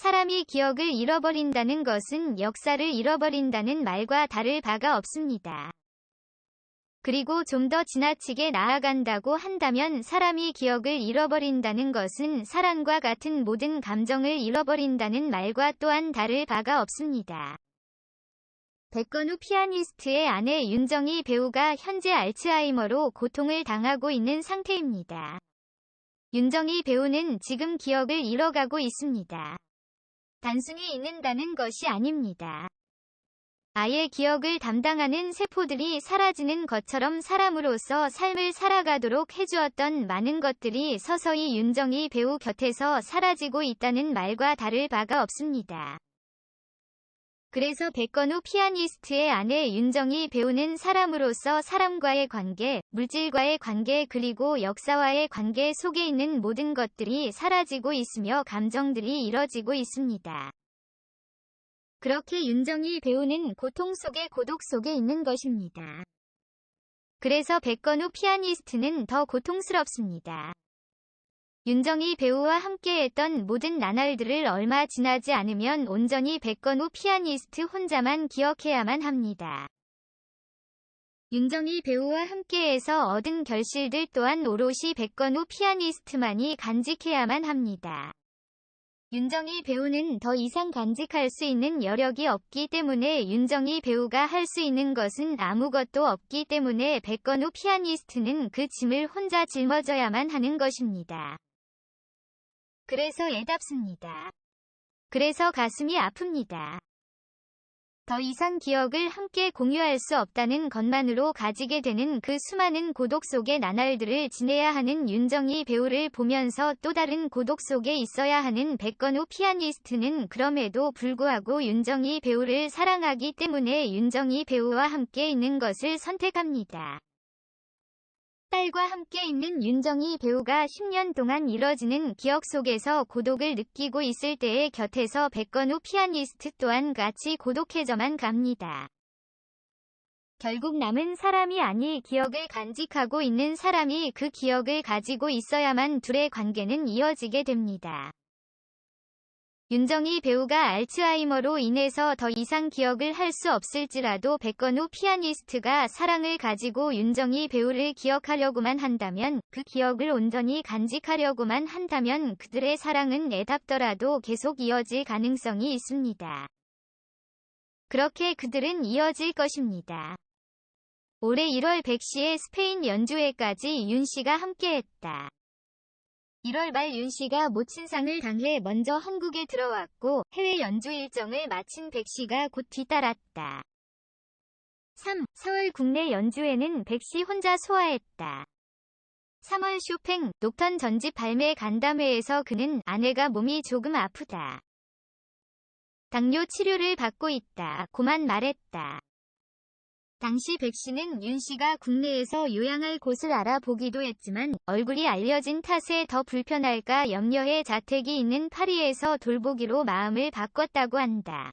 사람이 기억을 잃어버린다는 것은 역사를 잃어버린다는 말과 다를 바가 없습니다. 그리고 좀 더 지나치게 나아간다고 한다면 사람이 기억을 잃어버린다는 것은 사랑과 같은 모든 감정을 잃어버린다는 말과 또한 다를 바가 없습니다. 백건우 피아니스트의 아내 윤정희 배우가 현재 알츠하이머로 고통을 당하고 있는 상태입니다. 윤정희 배우는 지금 기억을 잃어가고 있습니다. 단순히 잊는다는 것이 아닙니다. 아예 기억을 담당하는 세포들이 사라지는 것처럼 사람으로서 삶을 살아가도록 해주었던 많은 것들이 서서히 윤정희 배우 곁에서 사라지고 있다는 말과 다를 바가 없습니다. 그래서 백건우 피아니스트의 아내 윤정희 배우는 사람으로서 사람과의 관계, 물질과의 관계 그리고 역사와의 관계 속에 있는 모든 것들이 사라지고 있으며 감정들이 이뤄지고 있습니다. 그렇게 윤정희 배우는 고통 속에 고독 속에 있는 것입니다. 그래서 백건우 피아니스트는 더 고통스럽습니다. 윤정희 배우와 함께했던 모든 나날들을 얼마 지나지 않으면 온전히 백건우 피아니스트 혼자만 기억해야만 합니다. 윤정희 배우와 함께해서 얻은 결실들 또한 오롯이 백건우 피아니스트만이 간직해야만 합니다. 윤정희 배우는 더 이상 간직할 수 있는 여력이 없기 때문에 윤정희 배우가 할 수 있는 것은 아무것도 없기 때문에 백건우 피아니스트는 그 짐을 혼자 짊어져야만 하는 것입니다. 그래서 애답습니다. 그래서 가슴이 아픕니다. 더 이상 기억을 함께 공유할 수 없다는 것만으로 가지게 되는 그 수많은 고독 속의 나날들을 지내야 하는 윤정희 배우를 보면서 또 다른 고독 속에 있어야 하는 백건우 피아니스트는 그럼에도 불구하고 윤정희 배우를 사랑하기 때문에 윤정희 배우와 함께 있는 것을 선택합니다. 딸과 함께 있는 윤정희 배우가 10년 동안 이뤄지는 기억 속에서 고독을 느끼고 있을 때의 곁에서 백건우 피아니스트 또한 같이 고독해져만 갑니다. 결국 남은 사람이 아니 기억을 간직하고 있는 사람이 그 기억을 가지고 있어야만 둘의 관계는 이어지게 됩니다. 윤정희 배우가 알츠하이머로 인해서 더 이상 기억을 할 수 없을지라도 백건우 피아니스트가 사랑을 가지고 윤정희 배우를 기억하려고만 한다면 그 기억을 온전히 간직하려고만 한다면 그들의 사랑은 애답더라도 계속 이어질 가능성이 있습니다. 그렇게 그들은 이어질 것입니다. 올해 1월 백시의 스페인 연주회까지 윤 씨가 함께했다. 1월 말 윤 씨가 모친상을 당해 먼저 한국에 들어왔고 해외 연주 일정을 마친 백 씨가 곧 뒤따랐다. 3. 4월 국내 연주회는 백씨 혼자 소화했다. 3월 쇼팽, 녹턴 전집 발매 간담회에서 그는 아내가 몸이 조금 아프다. 당뇨 치료를 받고 있다. 고만 말했다. 당시 백 씨는 윤 씨가 국내에서 요양할 곳을 알아보기도 했지만 얼굴이 알려진 탓에 더 불편할까 염려해 자택이 있는 파리에서 돌보기로 마음을 바꿨다고 한다.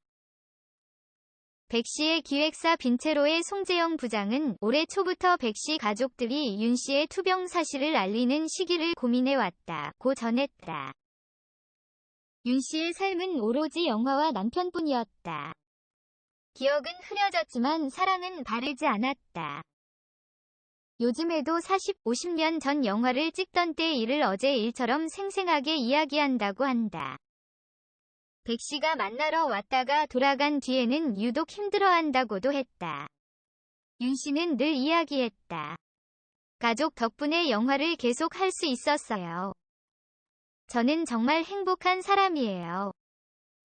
백 씨의 기획사 빈체로의 송재영 부장은 올해 초부터 백 씨 가족들이 윤 씨의 투병 사실을 알리는 시기를 고민해왔다. 고 전했다. 윤 씨의 삶은 오로지 영화와 남편뿐이었다. 기억은 흐려졌지만 사랑은 바르지 않았다. 요즘에도 40, 50년 전 영화를 찍던 때 일을 어제 일처럼 생생하게 이야기한다고 한다. 백 씨가 만나러 왔다가 돌아간 뒤에는 유독 힘들어한다고도 했다. 윤 씨는 늘 이야기했다. 가족 덕분에 영화를 계속 할 수 있었어요. 저는 정말 행복한 사람이에요.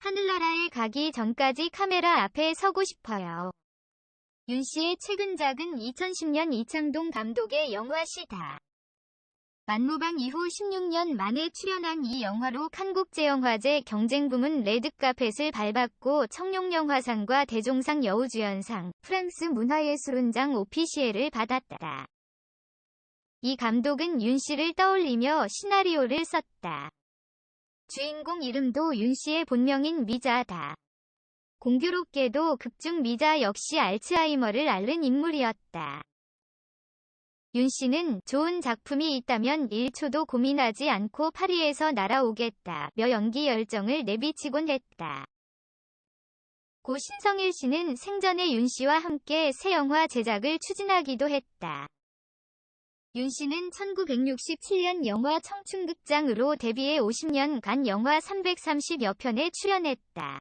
하늘나라에 가기 전까지 카메라 앞에 서고 싶어요. 윤 씨의 최근작은 2010년 이창동 감독의 영화 시다. 만무방 이후 16년 만에 출연한 이 영화로 한국제영화제 경쟁 부문 레드카펫을 밟았고 청룡영화상과 대종상 여우주연상, 프랑스 문화예술훈장 오피시에를 받았다. 이 감독은 윤 씨를 떠올리며 시나리오를 썼다. 주인공 이름도 윤 씨의 본명인 미자다. 공교롭게도 극중 미자 역시 알츠하이머를 앓는 인물이었다. 윤 씨는 좋은 작품이 있다면 1초도 고민하지 않고 파리에서 날아오겠다며 연기 열정을 내비치곤 했다. 고 신성일 씨는 생전에 윤 씨와 함께 새 영화 제작을 추진하기도 했다. 윤 씨는 1967년 영화 청춘극장으로 데뷔해 50년간 영화 330여 편에 출연했다.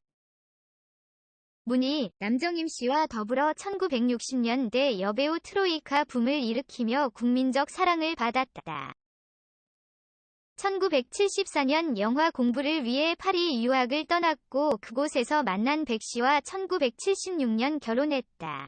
문희, 남정임 씨와 더불어 1960년대 여배우 트로이카 붐을 일으키며 국민적 사랑을 받았다. 1974년 영화 공부를 위해 파리 유학을 떠났고 그곳에서 만난 백 씨와 1976년 결혼했다.